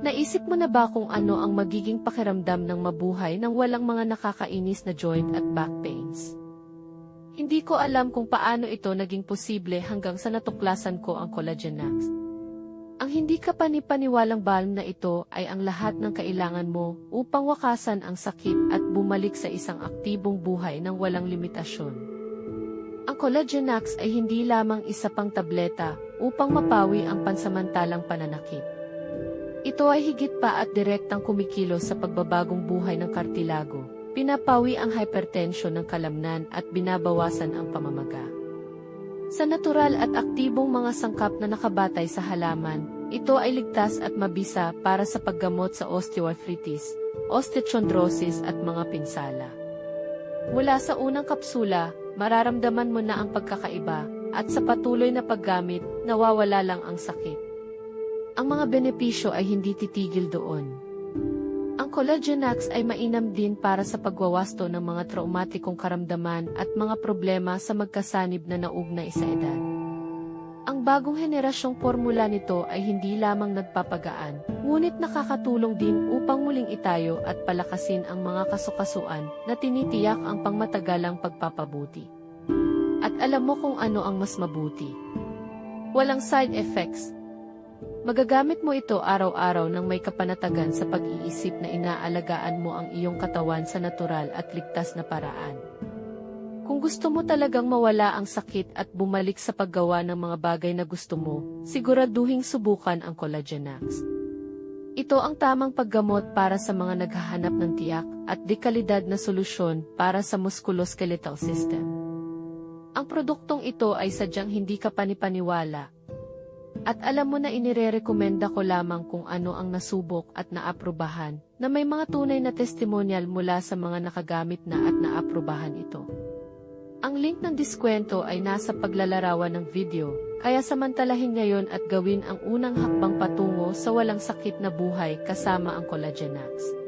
Naisip mo na ba kung ano ang magiging pakiramdam ng mabuhay nang walang mga nakakainis na joint at back pains? Hindi ko alam kung paano ito naging posible hanggang sa natuklasan ko ang Collagenax. Ang hindi ka panipaniwalang balm na ito ay ang lahat ng kailangan mo upang wakasan ang sakit at bumalik sa isang aktibong buhay ng walang limitasyon. Ang Collagenax ay hindi lamang isa pang tableta upang mapawi ang pansamantalang pananakit. Ito ay higit pa at direktang kumikilos sa pagbabagong buhay ng kartilago, pinapawi ang hypertension ng kalamnan at binabawasan ang pamamaga. Sa natural at aktibong mga sangkap na nakabatay sa halaman, ito ay ligtas at mabisa para sa paggamot sa osteoarthritis, osteochondrosis at mga pinsala. Mula sa unang kapsula, mararamdaman mo na ang pagkakaiba, at sa patuloy na paggamit, nawawala lang ang sakit. Ang mga benepisyo ay hindi titigil doon. Ang Collagenax ay mainam din para sa pagwawasto ng mga traumatikong karamdaman at mga problema sa magkasanib na naugnay sa edad. Ang bagong henerasyong formula nito ay hindi lamang nagpapagaan, ngunit nakakatulong din upang muling itayo at palakasin ang mga kasukasuan na tinitiyak ang pangmatagalang pagpapabuti. At alam mo kung ano ang mas mabuti. Walang side effects, Magagamit mo ito araw-araw ng may kapanatagan sa pag-iisip na inaalagaan mo ang iyong katawan sa natural at ligtas na paraan. Kung gusto mo talagang mawala ang sakit at bumalik sa paggawa ng mga bagay na gusto mo, siguraduhing subukan ang Collagenax. Ito ang tamang paggamot para sa mga naghahanap ng tiyak at dekalidad na solusyon para sa musculoskeletal system. Ang produktong ito ay sadyang hindi ka panipaniwala, at alam mo na inirerekomenda ko lamang kung ano ang nasubok at naaprubahan, na may mga tunay na testimonial mula sa mga nakagamit na at naaprubahan ito. Ang link ng diskwento ay nasa paglalarawan ng video, kaya samantalahin ngayon at gawin ang unang hakbang patungo sa walang sakit na buhay kasama ang Collagenax.